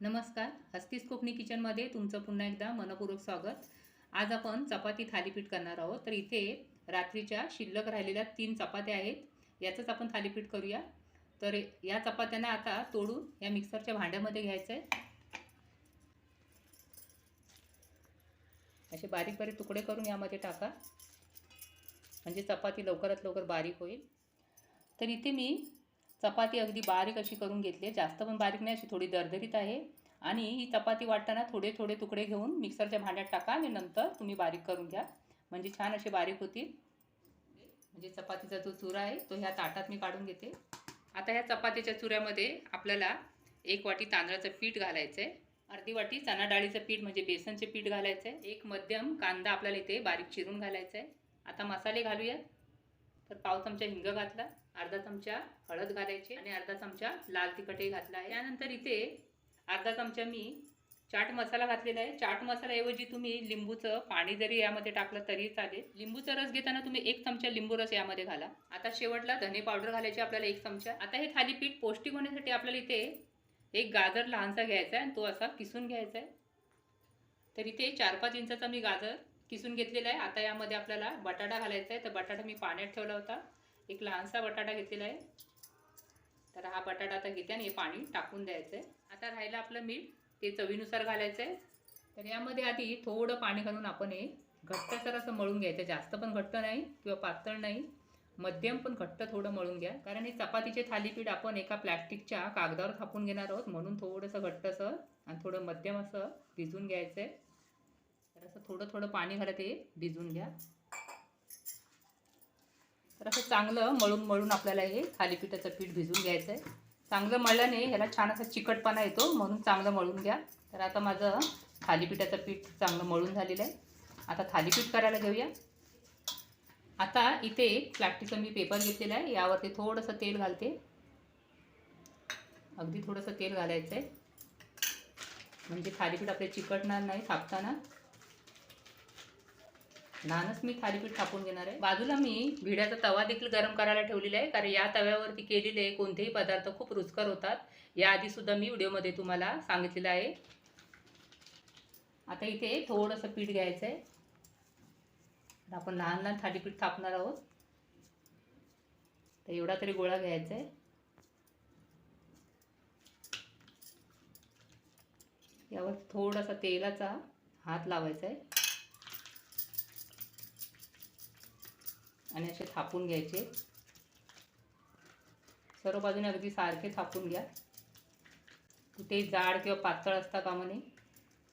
नमस्कार हस्तीस कोकणी किचनमध्ये तुमचं पुन्हा एकदा मनपूर्वक स्वागत. आज आपण चपाती थालीपीठ करणार आहोत. तर इथे रात्रीच्या शिल्लक राहिलेल्या तीन चपात्या आहेत. याचंच आपण थालीपीठ करूया. तर या चपात्यांना आता तोडून या मिक्सरच्या भांड्यामध्ये घ्यायचं आहे असे बारीक बारीक तुकडे करून यामध्ये टाका. म्हणजे चपाती लवकरात लवकर बारीक होईल. तर इथे मी चपाती अगदी बारीक अशी करून घेतली आहे. जास्त पण बारीक नाही अशी थोडी दरदरीत आहे. आणि ही चपाती वाटताना थोडे थोडे तुकडे घेऊन मिक्सरच्या भांड्यात टाका आणि नंतर तुम्ही बारीक करून घ्या. म्हणजे छान असे बारीक होतील. म्हणजे चपातीचा जो चुरा आहे तो ह्या ताटात मी काढून घेते. आता ह्या चपातीच्या चुऱ्यामध्ये आपल्याला एक वाटी तांदळाचं पीठ घालायचं आहे अर्धी वाटी चणा डाळीचं पीठ म्हणजे बेसनचे पीठ घालायचं आहे एक मध्यम कांदा आपल्याला इथे बारीक चिरून घालायचा आहे आता मसाले घालूयात. तर पाव चमचा हिंग घातला. अर्धा चमचा हळद घालायची आणि अर्धा चमचा लाल तिखटही घातला आहे. त्यानंतर इथे अर्धा चमचा मी चाट मसाला घातलेला आहे. चाट मसाल्याऐवजी तुम्ही लिंबूचं पाणी जरी यामध्ये टाकलं तरी चालेल. लिंबूचा रस घेताना तुम्ही एक चमचा लिंबू रस यामध्ये घाला. आता शेवटला धने पावडर घालायची आपल्याला एक चमचा. आता हे थालीपीठ पौष्टिक होण्यासाठी आपल्याला इथे एक गाजर लहानसा घ्यायचा आहे आणि तो असा किसून घ्यायचा आहे. तर इथे चार पाच इंचाचा मी गाजर किसून घेतलेला आहे. आता यामध्ये आपल्याला बटाटा घालायचा आहे. तर बटाटा मी पाण्यात ठेवला होता. एक लहानसा बटाटा घेतलेला आहे. तर हा बटाटा आता घेते आणि हे पाणी टाकून द्यायचं आहे. आता राहिलं आपलं मीठ ते चवीनुसार घालायचं आहे. तर यामध्ये आधी थोडं पाणी घालून आपण हे घट्टसर असं मळून घ्यायचं जास्त पण घट्ट नाही किंवा पातळ नाही मध्यम पण घट्ट थोडं मळून घ्या. कारण हे चपातीचे थालीपीठ आपण एका प्लॅस्टिकच्या कागदावर थापून घेणार आहोत. म्हणून थोडंसं घट्टसं आणि थोडं मध्यम असं भिजून घ्यायचं आहे. तर असं थोडं थोडं पाणी घालत हे भिजून घ्या. तर असं चांगलं मळून मळून आपल्याला हे थालीपीठाचं पीठ भिजून घ्यायचं आहे चांगलं मळल्याने ह्याला छान असा चिकटपणा येतो म्हणून चांगलं मळून घ्या. तर आता माझं थालीपीठाचं पीठ चांगलं मळून झालेलं आहे. आता थालीपीठ करायला घेऊया. आता इथे एक प्लास्टिकचा मी पेपर घेतलेला आहे यावरती थोडंसं तेल घालते. अगदी थोडंसं तेल घालायचं आहे म्हणजे थालीपीठ आपले चिकटणार नाही थापताना. लहानच मी थालीपीठ थापून घेणार आहे. बाजूला मी भिड्याचा तवा देखील गरम करायला ठेवलेला आहे कारण या तव्यावरती केलेले कोणतेही पदार्थ खूप रुचकर होतात. याआधी सुद्धा मी व्हिडिओमध्ये तुम्हाला सांगितलेलं आहे. आता इथे थोडंसं पीठ घ्यायचं आहे. आपण लहान लहान थालीपीठ थापणार आहोत. तर एवढा तरी गोळा घ्यायचा आहे. यावर थोडासा तेलाचा हात लावायचा आहे. आणि असे थापून घ्यायचे. सर्व बाजूने अगदी सारखे थापून घ्या. कुठे जाड किंवा पातळ असता कामा नये.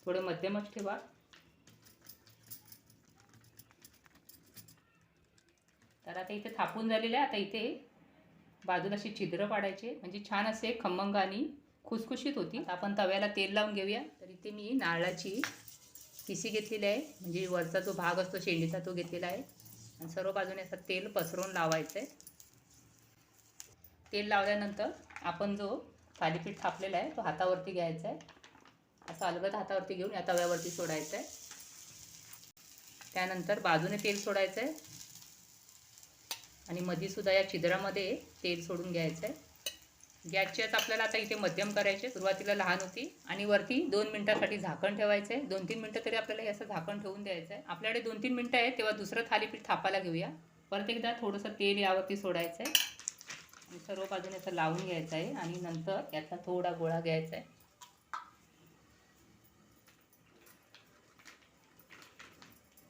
थोडं मध्यमच ठेवा. तर आता इथे थापून झालेलं आहे आता इथे बाजूला अशी छिद्र पाडायचे. म्हणजे छान असे खमंग आणि खुसखुशीत होती आपण तव्याला तेल लावून घेऊया. तर इथे मी नारळाची किसी घेतलेली आहे. म्हणजे वरचा जो भाग असतो शेंडीचा तो घेतलेला आहे. आणि सर्व बाजूने असं तेल पसरून लावायचं आहे तेल लावल्यानंतर आपण जो थालीपीठ थापलेला आहे तो हातावरती घ्यायचा आहे असं अलगद हातावरती घेऊन या तव्यावरती सोडायचं आहे त्यानंतर बाजूने तेल सोडायचं आहे आणि मधीसुद्धा या छिद्रामध्ये तेल सोडून घ्यायचं आहे गॅसची आता आपल्याला आता इथे मध्यम करायचे सुरुवातीला लहान होती आणि वरती दोन मिनटासाठी झाकण ठेवायचं. आहे दोन तीन मिनटं तरी आपल्याला हे असं झाकण ठेवून द्यायचं आहे. आपल्याकडे दोन तीन मिनटं आहे तेव्हा दुसरं थालीपीठ थापायला घेऊया. परत एकदा थोडंसं तेल यावरती सोडायचं आहे. आणि सर्व बाजूने असं लावून घ्यायचं आहे आणि नंतर याचा थोडा गोळा घ्यायचा आहे.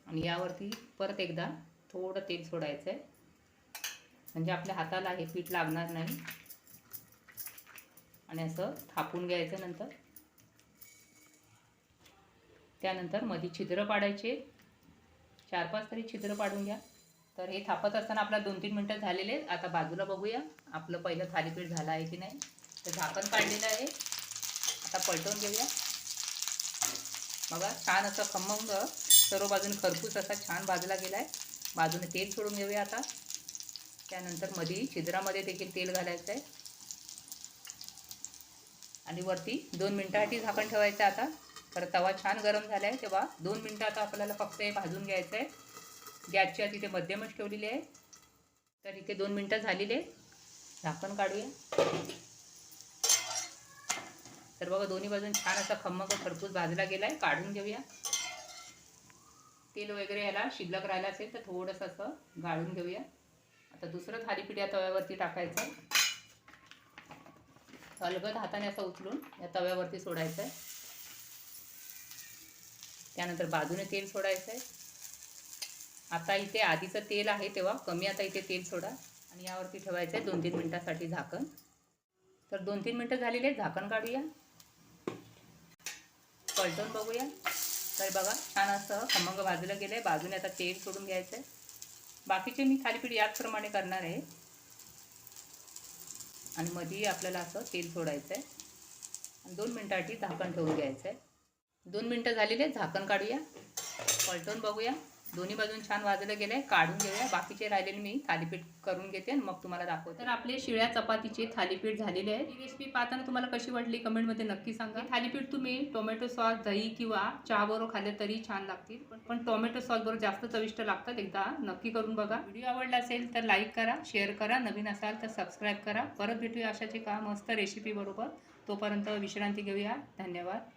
आणि यावरती परत एकदा थोडं तेल सोडायचं आहे. म्हणजे आपल्या हाताला हे पीठ लागणार नाही. आणि असं थापून घ्यायचं नंतर. त्यानंतरमध्ये छिद्र पाडायचे. चार पाच तरी छिद्र पाडून घ्या. तर हे थापत असताना आपला दोन तीन मिनटं झालेले आहेत. आता बाजूला बघूया. आपलं पहिलं थालीपीठ झालं आहे की नाही? तर झाकण काढलेलं आहे. आता पलटवून घेऊया. बघा छान असं खमंग सर्व बाजूने खरपूस असा छान भाजला गेला आहे बाजूने तेल सोडून घेऊया आता. त्यानंतरमध्ये छिद्रामध्ये देखील तेल घालायचं आहे आणि वरती दोन मिनटासाठी झाकण ठेवायचं आहे आता. तर तवा छान गरम झाला आहे तेव्हा दोन मिनटं आता आपल्याला फक्त हे भाजून घ्यायचं आहे गॅसची आज इथे मध्यमच ठेवलेली आहे. तर इथे दोन मिनटं झालेली आहे. झाकण काढूया. तर बघा दोन्ही बाजून छान असा खम्मक खरपूस भाजला गेला आहे काढून घेऊया. तेल वगैरे याला शिल्लक राहिलं असेल तर थोडंसं असं गाळून घेऊया. आता दुसरं थालीपीठ या तव्यावरती टाकायचं. अलगद हाताने असं उचलून या तव्यावरती सोडायचं आहे. त्यानंतर बाजूने तेल सोडायचं आहे. आता इथे आधीचं तेल आहे तेव्हा कमी आता इथे तेल सोडा आणि यावरती ठेवायचं आहे दोन तीन मिनटासाठी झाकण. तर दोन तीन मिनटं झालेले आहेत झाकण काढूया. पलटून बघूया. तर बघा छान असं खमंग भाजलं गेलं आहे बाजूने आता तेल सोडून घ्यायचं आहे. बाकीचे मी थालीपीठ याचप्रमाणे करणार आहे. आणि मध्येही आपल्याला असं तेल सोडायचं आहे. आणि दोन मिनटासाठी झाकण ठेवून घ्यायचं आहे. दोन मिनटं झालेले आहेत. झाकण काढूया. पलटून बघूया. दोन्ही बाजून छान वाजलं गेलं. आहे काढून घेऊया. बाकीचे राहिलेले मी थालीपीठ करून घेते आणि मग तुम्हाला दाखवते. तर आपले शिळ्या चपातीचे थालीपीठ झालेले आहे. ही रेसिपी पाहताना तुम्हाला कशी वाटली कमेंटमध्ये नक्की सांगा. थालीपीठ तुम्ही टोमॅटो सॉस दही किंवा चहाबरोबर खाल्ले तरी छान लागतील. पण पण टोमॅटो सॉस बरोबर जास्त चविष्ट लागतात. एकदा नक्की करून बघा. व्हिडिओ आवडला असेल तर लाईक करा शेअर करा. नवीन असाल तर सबस्क्राईब करा. परत भेटूया अशाचे का मस्त रेसिपी बरोबर. तोपर्यंत विश्रांती घेऊया. धन्यवाद.